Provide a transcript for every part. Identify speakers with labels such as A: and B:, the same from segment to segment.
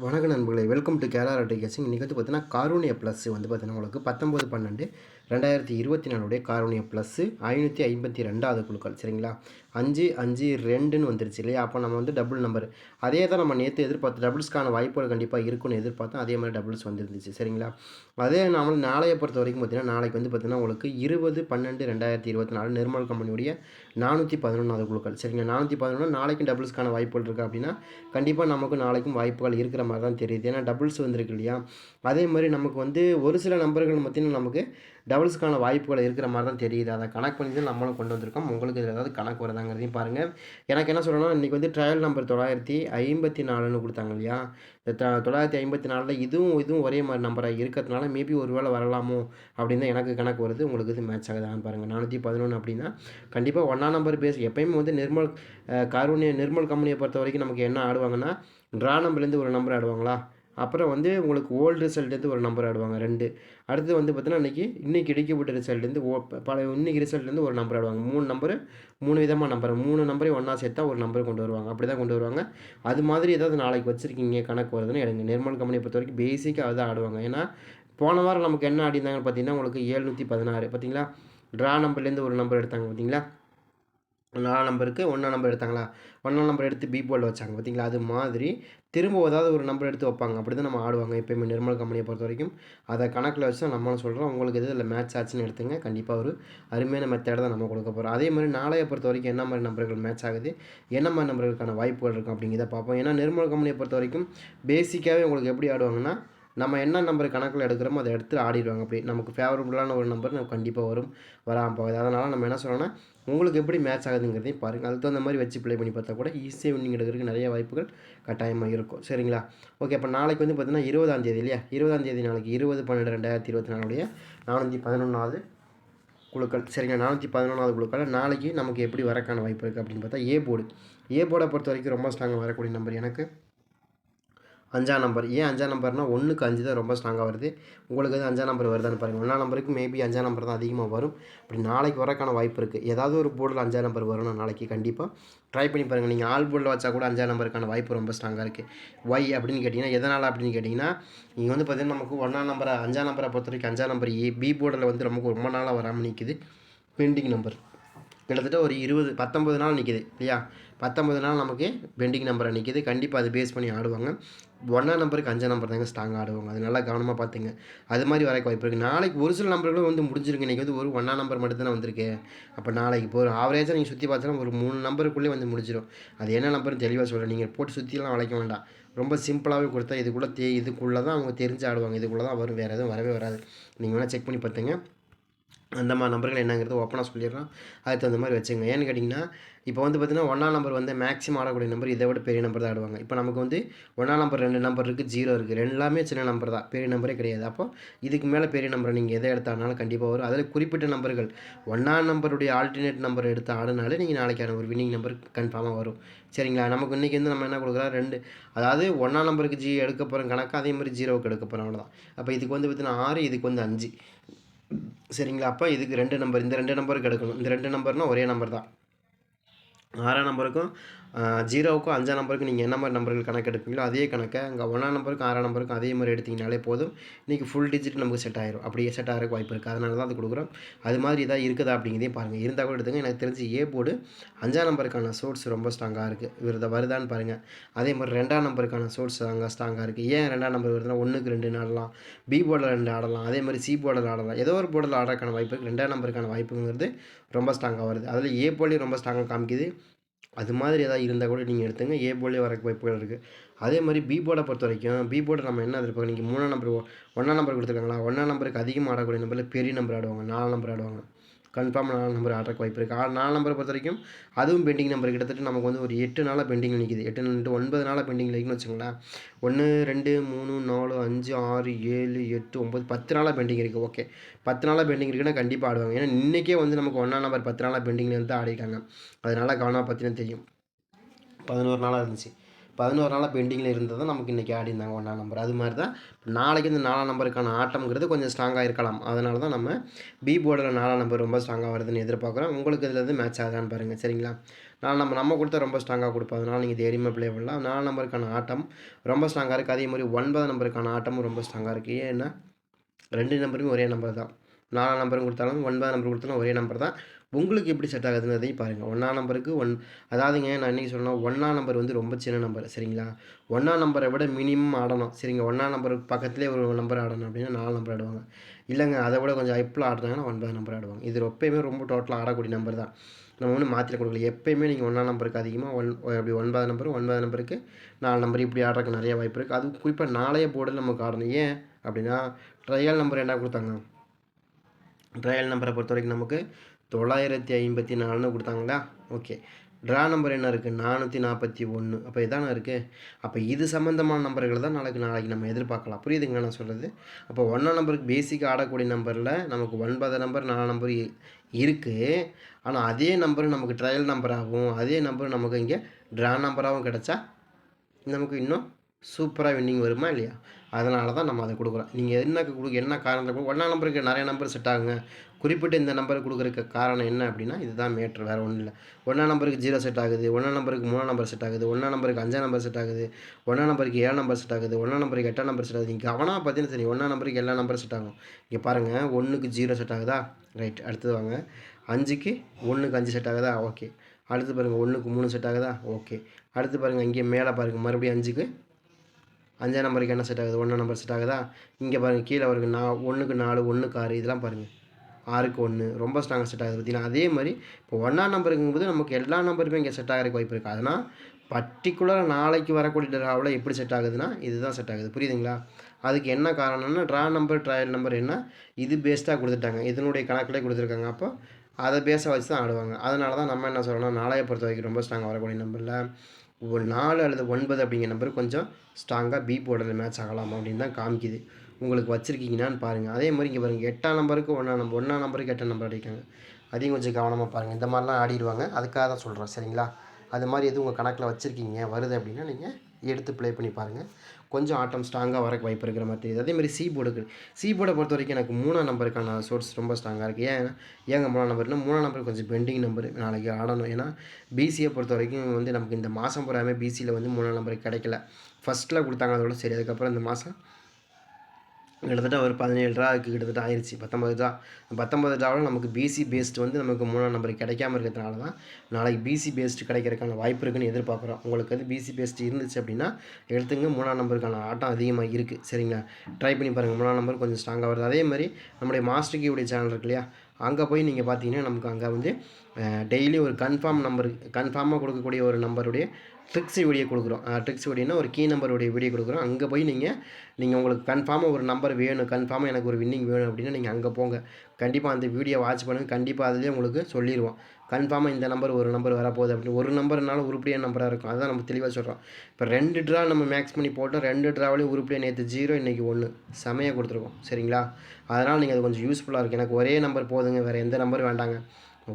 A: வணக்க நண்பர்களே welcome to Kerala ரெட்டி கேசிங் இன்றைக்கி வந்து பார்த்தீங்கன்னா காரூனிய ப்ளஸ் வந்து பார்த்தீங்கன்னா உங்களுக்கு பத்தொம்பது பன்னெண்டு ரெண்டாயிரத்தி இருபத்தி நாலுடைய காரணியம் ப்ளஸ்ஸு ஐநூற்றி ஐம்பத்தி ரெண்டாவது குழுக்கள் சரிங்களா? அஞ்சு அஞ்சு ரெண்டுன்னு வந்துருச்சு இல்லையா? அப்போ நம்ம வந்து டபுள் நம்பர் அதே தான் நம்ம நேற்று எதிர்பார்த்து டபுள்ஸ்க்கான வாய்ப்புகள் கண்டிப்பாக இருக்குன்னு எதிர்பார்த்தோம் அதே மாதிரி டபுள்ஸ் வந்துருந்துச்சு சரிங்களா? அதே நம்ம நாளையை பொறுத்த வரைக்கும் பார்த்தீங்கன்னா நாளைக்கு வந்து பார்த்திங்கன்னா உங்களுக்கு இருபது பன்னெண்டு ரெண்டாயிரத்தி இருபத்தி நாலு நிர்மல் கம்பெனியுடைய நானூற்றி பதினொன்றாவது குழுக்கள் சரிங்களா? நானூற்றி பதினொன்று நாளைக்கும் டபுள்ஸ்க்கான வாய்ப்புகள் இருக்குது அப்படின்னா கண்டிப்பாக நமக்கு நாளைக்கும் வாய்ப்புகள் இருக்கிற மாதிரி தான் தெரியுது. ஏன்னா டபுள்ஸ் வந்திருக்கு இல்லையா? அதே மாதிரி நமக்கு வந்து ஒரு சில நம்பர்கள் பார்த்திங்கன்னா நமக்கு டபுள்ஸ்க்கான வாய்ப்புகள் இருக்கிற மாதிரி தான் தெரியுது. அதை கணக்கு பண்ணி தான் நம்மளும் கொண்டு வந்திருக்கோம். உங்களுக்கு இதில் ஏதாவது கணக்கு வருதாங்கிறதையும் பாருங்கள் எனக்கு என்ன சொல்லணும்னா இன்றைக்கி வந்து ட்ரையல் நம்பர் தொள்ளாயிரத்தி ஐம்பத்தி நாலுன்னு கொடுத்தாங்க இல்லையா? இந்த தொள்ளாயிரத்தி ஐம்பத்தி நாலில் இதுவும் இதுவும் ஒரே மாதிரி நம்பராக இருக்கிறதுனால மேபி ஒரு வேளை வரலாமோ அப்படின்னு தான் எனக்கு கணக்கு வருது. உங்களுக்கு இது மேட்ச் ஆகுதான்னு பாருங்கள் நானூற்றி பதினொன்று அப்படின்னா கண்டிப்பாக ஒன்றா நம்பர் பேஸ் எப்பயுமே வந்து நிர்மல் காரூனிய நிர்மல் கம்பெனியை பொறுத்த வரைக்கும் நமக்கு என்ன ஆடுவாங்கன்னா ட்ரா நம்பர்லேருந்து ஒரு நம்பர் ஆடுவாங்களா? அப்புறம் வந்து உங்களுக்கு ஓல்டு ரிசல்ட்லேருந்து ஒரு நம்பர் ஆடுவாங்க ரெண்டு. அடுத்து வந்து பார்த்தீங்கன்னா இன்றைக்கி இன்றைக்கி கிடைக்கப்பட்ட ரிசல்ட்லேருந்து ஓ பல இன்றைக்கி ரிசல்ட்லேருந்து ஒரு நம்பர் ஆடுவாங்க. மூணு நம்பரு மூணு விதமாக நம்பர் மூணு நம்பரையும் ஒன்றா சேர்த்தா ஒரு நம்பர் கொண்டு வருவாங்க. அப்படி தான் கொண்டு வருவாங்க. அது மாதிரி ஏதாவது நாளைக்கு வச்சுருக்கீங்க கணக்கு வருதுன்னு எடுங்க. நிர்மல் கம்பெனியை பொறுத்த வரைக்கும் பேசிக்காக தான் ஆடுவாங்க. ஏன்னா போன வாரம் நமக்கு என்ன ஆடிருந்தாங்கன்னு பார்த்தீங்கன்னா உங்களுக்கு ஏழ்நூற்றி பதினாறு. பார்த்தீங்களா? ட்ரா நம்பர்லேருந்து ஒரு நம்பர் எடுத்தாங்க பார்த்தீங்களா? நாலாம் நம்பருக்கு ஒன்றாம் நம்பர் எடுத்தாங்களா? ஒன்றாம் நம்பர் எடுத்து பி போர்டில் வச்சாங்க பார்த்தீங்களா அது மாதிரி திரும்ப ஏதாவது ஒரு நம்பர் எடுத்து வைப்பாங்க. அப்படி தான் நம்ம ஆடுவாங்க எப்போயுமே நிர்மல் கம்பெனியை பொறுத்த வரைக்கும். அதை கணக்கில் வச்சு தான் நம்மளும் சொல்கிறோம் உங்களுக்கு எது இதில் மேட்ச் ஆச்சுன்னு எடுத்துங்க. கண்டிப்பாக ஒரு அருமையான மெத்தேடை தான் நம்ம கொடுக்க போகிறோம் அதே மாதிரி நாளைய பொறுத்த வரைக்கும் என்ன மாதிரி நம்பர்கள் மேட்ச் ஆகுது? என்ன மாதிரி நம்பர்களுக்கான வாய்ப்புகள் இருக்கும் அப்படிங்கிறத பார்ப்போம். ஏன்னா நிர்மல் கம்பெனியை பொறுத்த வரைக்கும் பேசிக்காகவே உங்களுக்கு எப்படி ஆடுவாங்கன்னா நம்ம என்ன நம்பர் கணக்கில் எடுக்கிறோமோ அதை எடுத்து ஆடிடுவாங்க. அப்படி நமக்கு ஃபேவரபுளான ஒரு நம்பர் நமக்கு கண்டிப்பாக வரும். வராமல் போகுது. அதனால் நம்ம என்ன சொல்கிறோன்னா உங்களுக்கு எப்படி மேட்ச் ஆகுதுங்கிறதையும் பாருங்கள் அதுக்கு தகுந்த மாதிரி வச்சு ப்ளே பண்ணி பார்த்தா கூட ஈஸியாக வின்னிங் எடுக்கிறதுக்கு நிறைய வாய்ப்புகள் கட்டாயமாக இருக்கும். சரிங்களா? ஓகே அப்போ நாளைக்கு வந்து பார்த்திங்கன்னா இருபதாம் தேதி இல்லையா? இருபதாம் தேதி நாளைக்கு இருபது பன்னெண்டு ரெண்டாயிரத்தி இருபத்தி நாலுடைய நானூற்றி பதினொன்றாவது குழுக்கள். சரிங்களா? நானூற்றி பதினொன்றாவது குழுக்கள் நாளைக்கு நமக்கு எப்படி வரக்கான வாய்ப்பு இருக்குது அப்படின்னு பார்த்தா ஏ போர்டு ஏ போர்டை பொறுத்த வரைக்கும் ரொம்ப ஸ்ட்ராங்காக வரக்கூடிய நம்பர் எனக்கு. அஞ்சாம் நம்பர் ஏன் அஞ்சாம் நம்பர்னால் ஒன்றுக்கு அஞ்சு தான் ரொம்ப ஸ்ட்ராங்காக வருது. உங்களுக்கு வந்து அஞ்சாம் நம்பர் வருதான்னு பாருங்கள் ஒன்றாம் நம்பருக்கு மேபி அஞ்சாம் நம்பர் தான் அதிகமாக வரும். அப்படி நாளைக்கு வரக்கான வாய்ப்பு இருக்குது ஏதாவது ஒரு போர்டில் அஞ்சாம் நம்பர் வரணும் நாளைக்கு கண்டிப்பாக ட்ரை பண்ணி பாருங்கள் நீங்கள் ஆல் போர்டில் வச்சா கூட அஞ்சாம் நம்பருக்கான வாய்ப்பு ரொம்ப ஸ்ட்ராங்காக இருக்குது ஒய் அப்படின்னு கேட்டிங்கன்னா எதனால் அப்படின்னு கேட்டிங்கன்னா நீங்கள் வந்து பார்த்தீங்கன்னா நமக்கு ஒன்றாம் நம்பரை அஞ்சாம் நம்பரை பொறுத்த வரைக்கும் அஞ்சாம் நம்பர் ஏ பி போர்டில் வந்து நமக்கு ரொம்ப நாளாக வராமல் நிற்கிது பெண்டிங் நம்பர் கிட்டத்தட்ட ஒரு இருபது பத்தொம்பது நாள் நிற்கிது இல்லையா? பத்தொம்பது நாள் நமக்கு பெண்டிங் நம்பரை நிற்கிது கண்டிப்பாக அது பேஸ் பண்ணி ஆடுவாங்க. ஒன்றாம் நம்பருக்கு அஞ்சாம் நம்பர் தாங்க ஸ்ட்ராங் ஆடுவாங்க. அது நல்லா கவனமாக பார்த்துங்க. அது மாதிரி வரைக்கும் வாய்ப்பு இருக்குது நாளைக்கு ஒரு சில நம்பர்களும் வந்து முடிஞ்சிருக்கு இன்றைக்கி வந்து ஒரு ஒன்றாம் நம்பர் மட்டும் தானே வந்திருக்கு. அப்போ நாளைக்கு இப்போ ஒரு ஆவரேஜாக நீங்கள் சுற்றி பார்த்தா ஒரு மூணு நம்பருக்குள்ளே வந்து முடிஞ்சிடும் அது என்ன நம்பர்னு தெளிவாக சொல்கிறேன் நீங்கள் போட்டு சுற்றிலாம் வளைக்க வேண்டாம். ரொம்ப சிம்பிளாகவே கொடுத்தா இதுக்குள்ளே தே இதுக்குள்ளே தான் அவங்க தெரிஞ்சு ஆடுவாங்க. இதுக்குள்ளே தான் வரும். வேறு எதுவும் வரவே வராது. நீங்கள் வேணால் செக் பண்ணி பார்த்துங்க. அந்த மாதிரி நம்பர்கள் என்னங்கிறது ஓப்பனாக சொல்லிடுறோம். அதுக்கு தகுந்த மாதிரி வச்சுங்க ஏன்னு கேட்டிங்கன்னா இப்போ வந்து பார்த்தீங்கன்னா ஒன்றாம் நம்பர் வந்து மேக்ஸிமம் ஆடக்கூடிய நம்பர் இதை விட பெரிய நம்பர் தான் ஆடுவாங்க. இப்போ நமக்கு வந்து ஒன்றாம் நம்பர் ரெண்டு நம்பர் இருக்குது ஜீரோ இருக்குது ரெண்டுலாமே சின்ன நம்பர் தான். பெரிய நம்பரே கிடையாது. அப்போ இதுக்கு மேலே பெரிய நம்பர் நீங்கள் எதை எடுத்தாலும் கண்டிப்பாக வரும். அதில் குறிப்பிட்ட நம்பர்கள் ஒன்றாம் நம்பருடைய ஆல்டர்னேட் நம்பர் எடுத்து ஆடினாலே நீங்கள் நாளைக்கான ஒரு வின்னிங் நம்பர் கன்ஃபார்மாக வரும். சரிங்களா? நமக்கு இன்றைக்கி வந்து நம்ம என்ன கொடுக்குறோம்? ரெண்டு. அதாவது ஒன்றாம் நம்பருக்கு ஜி எடுக்க போகிறோம் கணக்கு அதே மாதிரி ஜீரோவுக்கு எடுக்க போகிறோம் அவ்வளோதான் அப்போ இதுக்கு வந்து பார்த்தீங்கன்னா ஆறு இதுக்கு வந்து அஞ்சு. சரிங்களா? அப்போ இதுக்கு ரெண்டு நம்பர் இந்த ரெண்டு நம்பருக்கு எடுக்கணும். இந்த ரெண்டு நம்பர்னால் ஒரே நம்பர் தான். ஆறாம் நம்பருக்கும் ஜீரோவுக்கும் அஞ்சாம் நம்பருக்கு நீங்கள் என்ன மாதிரி நம்பர்கள் கணக்கு எடுப்பீங்களோ அதே கணக்கை அங்கே ஒன்றாம் நம்பருக்கும் ஆறாம் நம்பருக்கும் அதே மாதிரி எடுத்திங்கனாலே போதும். இன்றைக்கி ஃபுல் டிஜிட் நமக்கு செட் ஆயிரும். அப்படியே செட் ஆகிறதுக்கு வாய்ப்பு இருக்குது அதனால தான் அது கொடுக்குறோம். அது மாதிரி இதாக இருக்குதா அப்படிங்கிறதே பாருங்கள் இருந்தால் கூட எடுத்துங்க. எனக்கு தெரிஞ்சு ஏ போர்டு அஞ்சாம் நம்பருக்கான சோர்ஸ் ரொம்ப ஸ்ட்ராங்காக இருக்குது இவர் வருதான்னு பாருங்கள் அதே மாதிரி ரெண்டாம் நம்பருக்கான சோர்ஸ் அங்கே ஸ்ட்ராங்காக இருக்குது ஏன் ரெண்டாம் நம்பர் வருதுன்னா ஒன்றுக்கு ரெண்டு ஆடலாம் பி போர்டில் ரெண்டு ஆடலாம். அதே மாதிரி சி போர்டில் ஆடலாம். ஏதோ ஒரு போர்டில் ஆடுறதுக்கான வாய்ப்பு இருக்குது ரெண்டாம் நம்பருக்கான வாய்ப்புங்கிறது ரொம்ப ஸ்ட்ராங்காக வருது. அதில் ஏ போர்ட்லேயும் ரொம்ப ஸ்ட்ராங்காக காமிக்குது. அது மாதிரி எதாவது இருந்தால் கூட நீங்கள் எடுத்துங்க. ஏ போர்டிலே வர வாய்ப்புகள் இருக்குது அதே மாதிரி பி போர்டை பொறுத்த வரைக்கும் பி போர்டை நம்ம என்ன எதிர்பார்க்க நீங்கள் மூணாம் நம்பர் ஒன்றாம் நம்பர் கொடுத்துருக்காங்களா? ஒன்றாம் நம்பருக்கு அதிகமாக ஆடக்கூடிய நம்பரில் பெரிய நம்பர் ஆடுவாங்க நாலு நம்பர் ஆடுவாங்க. கன்ஃபார்ம் நாலு நம்பர் ஆடுறக்கு வாய்ப்பு இருக்குது ஆறு நாலு நம்பரை பொறுத்த வரைக்கும் அதுவும் பெண்டிங் நம்பர் கிட்டத்தட்ட நமக்கு வந்து ஒரு எட்டு நாளாக பெண்டிங் நிற்கிது எட்டு ரெண்டு ஒன்பது நாளாக பெண்டிங் இருக்குன்னு வச்சுங்களேன் ஒன்று ரெண்டு மூணு நாலு அஞ்சு ஆறு ஏழு எட்டு ஒம்பது பத்து நாளாக பெண்டிங் இருக்குது ஓகே பத்து நாளாக பெண்டிங் இருக்குன்னா கண்டிப்பாக ஆடுவாங்க. ஏன்னா இன்றைக்கே வந்து நமக்கு ஒன்றா நம்பர் பத்து நாளாக பெண்டிங்கில் தான் ஆடிட்டாங்க அதனால் கவனமாக பார்த்தீங்கன்னா தெரியும். பதினோரு நாளாக இருந்துச்சு. பதினோரு நாளாக பெண்டிங்கில் இருந்தது தான் நமக்கு இன்றைக்கி ஆடி இருந்தாங்க ஒன்றாம் நம்பர் அது மாதிரி தான் நாளைக்கு இந்த நாலாம் நம்பருக்கான ஆட்டம்ங்கிறது கொஞ்சம் ஸ்ட்ராங்காக இருக்கலாம். அதனால தான் நம்ம பி போர்டில் நாலாம் நம்பர் ரொம்ப ஸ்ட்ராங்காக வருதுன்னு எதிர்பார்க்குறோம். உங்களுக்கு இதில் இருந்து மேட்ச் ஆகுதான்னு பாருங்கள் சரிங்களா? நாலு நம்ம நம்ம கொடுத்தா ரொம்ப ஸ்ட்ராங்காக கொடுப்போம். அதனால் நீங்கள் தைரியமாக ப்ளே பண்ணலாம். நாலு நம்பருக்கான ஆட்டம் ரொம்ப ஸ்ட்ராங்காக இருக்குது அதே மாதிரி ஒன்பது நம்பருக்கான ஆட்டமும் ரொம்ப ஸ்ட்ராங்காக இருக்குது ஏன்னா ரெண்டு நம்பருமே ஒரே நம்பர் தான். நாலாம் நம்பரும் கொடுத்தாலும் ஒன்பதாம் நம்பர் கொடுத்தாலும் ஒரே நம்பர் தான். உங்களுக்கு எப்படி செட் ஆகுதுன்றதையும் பாருங்கள் ஒன்றாம் நம்பருக்கு ஒன் அதாவதுங்க நான் இன்றைக்கி சொல்லணும் ஒன்றாம் நம்பர் வந்து ரொம்ப சின்ன நம்பர் சரிங்களா? ஒன்றாம் நம்பரை விட மினிமம் ஆடணும் சரிங்க? ஒன்றாம் நம்பர் பக்கத்துலேயே ஒரு நம்பர் ஆடணும் அப்படின்னா நாலு நம்பர் ஆடுவாங்க. இல்லைங்க அதை விட கொஞ்சம் ஐப்பில் ஆடுறாங்கன்னா ஒன்பது நம்பர் ஆடுவாங்க. இது எப்பயுமே ரொம்ப டோட்டலாக ஆடக்கூடிய நம்பர் தான். நம்ம ஒன்றும் மாற்றிட கொடுக்கல. எப்பயுமே நீங்கள் ஒன்றாம் நம்பருக்கு அதிகமாக ஒன் அப்படி ஒன்பது நம்பர் ஒன்பது நம்பருக்கு நாலு நம்பர் இப்படி ஆடுறதுக்கு நிறைய வாய்ப்பு இருக்குது அது குறிப்பாக நாளைய போர்டில் நமக்கு ஆடணும். ஏன் அப்படின்னா ட்ரையல் நம்பர் என்ன கொடுத்தாங்க? ட்ரையல் நம்பரை பொறுத்த வரைக்கும் நமக்கு தொள்ளாயிரத்தி ஐம்பத்தி நாலுன்னு கொடுத்தாங்களா? ஓகே. ட்ரா நம்பர் என்ன இருக்குது நானூற்றி நாற்பத்தி ஒன்று அப்போ இதானே இருக்குது அப்போ இது சம்மந்தமான நம்பர்களை தான் நாளைக்கு நாளைக்கு நம்ம எதிர்பார்க்கலாம். புரியுதுங்க நான் சொல்கிறது அப்போ ஒன்றாம் நம்பருக்கு பேசிக் ஆடக்கூடிய நம்பரில் நமக்கு ஒன்பது நம்பர் நாலு நம்பர் இருக்குது ஆனால் அதே நம்பர் நமக்கு ட்ரையல் நம்பராகவும் அதே நம்பர் நமக்கு இங்கே ட்ரா நம்பராகவும் கிடச்சா நமக்கு இன்னும் சூப்பராக வின்னிங் வருமா இல்லையா? அதனால தான் நம்ம அதை கொடுக்குறோம். நீங்கள் என்ன கொடுக்க என்ன காரணத்தை ஒன்றா நம்பருக்கு நிறைய நம்பர் செட் ஆகுங்க. குறிப்பிட்ட இந்த நம்பர் கொடுக்குறதுக்கு காரணம் என்ன அப்படின்னா இதுதான் மேட்ரு வேறு ஒன்றும் இல்லை. ஒன்றா நம்பருக்கு ஜீரோ செட் ஆகுது ஒன்றா நம்பருக்கு மூணாம் நம்பர் செட் ஆகுது ஒன்றா நம்பருக்கு அஞ்சாம் நம்பர் செட் ஆகுது ஒன்றா நம்பருக்கு ஏழாம் நம்பர் செட் ஆகுது ஒன்றா நம்பருக்கு எட்டாம் நம்பர் செட் ஆகுது. நீங்கள் கவனமாக பார்த்தீங்கன்னா சரி ஒன்றா நம்பருக்கு எல்லா நம்பர் செட் ஆகும். இங்கே பாருங்கள் ஒன்றுக்கு ஜீரோ செட் ஆகுதா? ரைட் அடுத்தது வாங்க. அஞ்சுக்கு ஒன்றுக்கு அஞ்சு செட் ஆகுதா? ஓகே அடுத்து பாருங்கள் ஒன்றுக்கு மூணு செட் ஆகுதா? ஓகே அடுத்து பாருங்கள் இங்கே மேலே பாருங்கள் மறுபடியும் அஞ்சுக்கு அஞ்சாம் நம்பருக்கு என்ன செட் ஆகுது? ஒன்றாம் நம்பர் செட் ஆகுதா? இங்கே பாருங்கள் கீழே வருங்க நான் ஒன்றுக்கு நாலு ஒன்றுக்கு ஆறு இதெல்லாம் பாருங்கள் ஆறுக்கு ஒன்று ரொம்ப ஸ்ட்ராங்காக செட் ஆகுது பார்த்தீங்கன்னா அதே மாதிரி இப்போ ஒன்றாம் நம்பருங்கும்போது நமக்கு எல்லா நம்பருமே இங்கே செட் ஆகிறதுக்கு வாய்ப்பு இருக்குது அதனால் பர்டிகுலராக நாளைக்கு வரக்கூடிய ட்ராவில் எப்படி செட் ஆகுதுன்னா இதுதான் செட் ஆகுது. புரியுதுங்களா? அதுக்கு என்ன காரணம்னா ட்ரா நம்பர் ட்ரையல் நம்பர் என்ன இது பேஸ்டாக கொடுத்துட்டாங்க. இதனுடைய கணக்கிலே கொடுத்துருக்காங்க. அப்போ அதை பேஸை வச்சு தான் ஆடுவாங்க. அதனால தான் நம்ம என்ன சொல்கிறோம்னா நாளைய பொறுத்த வரைக்கும் ரொம்ப ஸ்ட்ராங்காக வரக்கூடிய நம்பரில் நாலு அல்லது ஒன்பது அப்படிங்கிற நம்பர் கொஞ்சம் ஸ்ட்ராங்காக பி போர்டில் மேட்ச் ஆகலாம் அப்படின்னு தான் காமிக்குது. உங்களுக்கு வச்சுருக்கீங்கன்னான்னு பாருங்கள் அதே மாதிரி இங்கே பாருங்கள் எட்டாம் நம்பருக்கு ஒன்றாம் நம்பர் ஒன்றாம் நம்பருக்கு எட்டாம் நம்பர் அடிக்காங்க அதையும் கொஞ்சம் கவனமாக பாருங்கள் இந்த மாதிரிலாம் ஆடிடுவாங்க. அதுக்காக தான் சொல்கிறோம் சரிங்களா? அது மாதிரி எதுவும் உங்கள் கணக்கில் வச்சுருக்கீங்க? வருது அப்படின்னா நீங்கள் எடுத்து ப்ளே பண்ணி பாருங்கள் கொஞ்சம் ஆட்டம் ஸ்ட்ராங்காக வரக்கு வாய்ப்பு இருக்கிற மாதிரி தெரியுது. அதே மாதிரி சி போர்டுக்கு சி போர்டை பொறுத்த வரைக்கும் எனக்கு மூணாம் நம்பருக்கான சோர்ஸ் ரொம்ப ஸ்ட்ராங்காக இருக்குது ஏன் ஏங்க மூணாம் நம்பர்னா மூணாம் நம்பர் கொஞ்சம் பெண்டிங் நம்பர் நாளைக்கு ஆடணும். ஏன்னா பிசியை பொறுத்த வரைக்கும் வந்து நமக்கு இந்த மாதம் பூராமே பிசியில் வந்து மூணாம் நம்பருக்கு கிடைக்கல. ஃபஸ்ட்டில் கொடுத்தாங்க அதோட சரி. அதுக்கப்புறம் இந்த மாதம் கிட்டத்தட்ட ஒரு பதினேழு ரூபாய்க்கு கிட்டத்தட்ட ஆயிடுச்சு பத்தொம்பது ரூபா. பத்தொம்பது ரூபாவில் நமக்கு பிசி பேஸ்ட் வந்து நமக்கு மூணாம் நம்பர் கிடைக்காம இருக்கிறதுனால தான் நாளைக்கு பிசி பேஸ்ட் கிடைக்கிறதுக்கான வாய்ப்பு இருக்குன்னு எதிர்பார்க்குறோம். உங்களுக்கு வந்து பிசி பேஸ்ட் இருந்துச்சு அப்படின்னா எடுத்துங்க மூணாம் நம்பருக்கான ஆட்டம் அதிகமாக இருக்குது சரிங்களா? ட்ரை பண்ணி பாருங்கள் மூணாம் நம்பர் கொஞ்சம் ஸ்ட்ராங்காக வருது. அதே மாதிரி நம்முடைய மாஸ்டர் கீவுடைய சேனல் இருக்கு இல்லையா? அங்கே போய் நீங்கள் பார்த்தீங்கன்னா நமக்கு அங்கே வந்து டெய்லி ஒரு கன்ஃபார்ம் நம்பர் கன்ஃபார்மாக கொடுக்கக்கூடிய ஒரு நம்பருடைய ட்ரிக்ஸ் வீடியோ கொடுக்குறோம். ட்ரிக்ஸ் வீடியோனா ஒரு கீ நம்பருடைய வீடியோ கொடுக்குறோம். அங்கே போய் நீங்கள் நீங்கள் உங்களுக்கு கன்ஃபார்மாக ஒரு நம்பர் வேணும் கன்ஃபார்மாக எனக்கு ஒரு வின்னிங் வேணும் அப்படின்னா நீங்கள் அங்கே போங்க. கண்டிப்பாக அந்த வீடியோ வாட்ச் பண்ணுங்கள் கண்டிப்பாக அதுலேயே உங்களுக்கு சொல்லிடுவோம் கன்ஃபார்மாக இந்த நம்பர் ஒரு நம்பர் வரப்போகுது அப்படின்னு. ஒரு நம்பர்னாலும் உருப்படியான நம்பராக இருக்கும். அதுதான் நம்ம தெளிவாக சொல்கிறோம் இப்போ ரெண்டு ட்ரா நம்ம மேக்ஸ் பண்ணி போட்டோம். ரெண்டு ட்ராவிலையும் உருப்படியாக நேற்று ஜீரோ இன்றைக்கி ஒன்று செமையாக கொடுத்துருக்கோம். சரிங்களா? அதனால் நீங்கள் அது கொஞ்சம் யூஸ்ஃபுல்லாக இருக்குது எனக்கு ஒரே நம்பர் போதுங்க. வேறு எந்த நம்பர் வேண்டாங்க.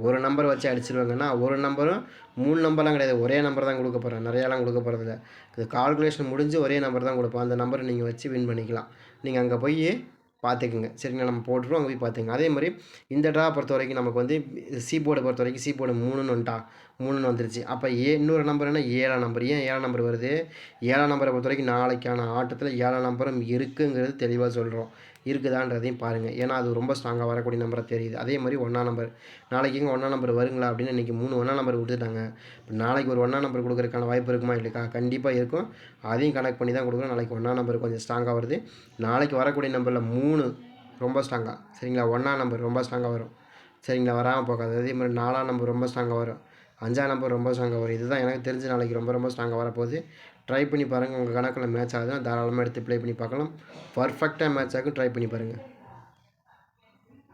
A: ஒரு நம்பர் வச்சு அடிச்சிருவாங்கன்னா ஒரு நம்பரும் மூணு நம்பர்லாம் கிடையாது. ஒரே நம்பர் தான் கொடுக்க போகிறேன் நிறையாலாம் கொடுக்க போகிறதில்ல இது கால்குலேஷன் முடிஞ்சு ஒரே நம்பர் தான் கொடுப்போம். அந்த நம்பரை நீங்கள் வச்சு வின் பண்ணிக்கலாம். நீங்கள் அங்கே போய் பார்த்துக்குங்க. சரிங்களா? நம்ம போட்டுருவோம் அங்கே போய் பார்த்துங்க அதே மாதிரி இந்த ட்ரா பொறுத்த வரைக்கும் நமக்கு வந்து சி போர்டை பொறுத்த வரைக்கும் சி போர்டு மூணுன்னு வந்துட்டா மூணுன்னு வந்துருச்சு. அப்போ ஏ இன்னொரு நம்பர் என்ன? ஏழாம் நம்பர் ஏன் ஏழாம் நம்பர் வருது? ஏழாம் நம்பரை பொறுத்த வரைக்கும் நாளைக்கான ஆட்டத்தில் ஏழாம் நம்பரும் இருக்குங்கிறது தெளிவாக சொல்கிறோம் இருக்குதான்றதையும் பாருங்கள் ஏன்னா அது ரொம்ப ஸ்ட்ராங்காக வரக்கூடிய நம்பராக தெரியுது. அதே மாதிரி ஒன்றாம் நம்பர் நாளைக்கு எங்கே ஒன்றாம் நம்பர் வருங்களா அப்படின்னு இன்றைக்கி மூணு ஒன்றாம் நம்பர் கொடுத்துட்டாங்க. இப்போ நாளைக்கு ஒரு ஒன்றாம் நம்பர் கொடுக்குறதுக்கான வாய்ப்பு இருக்குமா? இல்லைக்கா? கண்டிப்பாக இருக்கும். அதையும் கனெக்ட் பண்ணி தான் கொடுக்குறோம் நாளைக்கு ஒன்றாம் நம்பர் கொஞ்சம் ஸ்ட்ராங்காக வருது. நாளைக்கு வரக்கூடிய நம்பரில் மூணு ரொம்ப ஸ்ட்ராங்காக சரிங்களா? ஒன்றாம் நம்பர் ரொம்ப ஸ்ட்ராங்காக வரும். சரிங்களா? வராமல் போகாது. அதே மாதிரி நாலாம் நம்பர் ரொம்ப ஸ்ட்ராங்காக வரும். அஞ்சாம் நம்பர் ரொம்ப ஸ்ட்ராங்காக வரும் இதுதான். எனக்கு தெரிஞ்ச நாளைக்கு ரொம்ப ரொம்ப ஸ்ட்ராங்காக வரப்போகுது. ட்ரை பண்ணி பாருங்கள் உங்கள் கணக்கில் மேட்ச் ஆகுதுன்னா தாராளமாக எடுத்து ப்ளே பண்ணி பார்க்கலாம். பர்ஃபெக்டாக மேட்ச் ஆகும். ட்ரை பண்ணி பாருங்கள்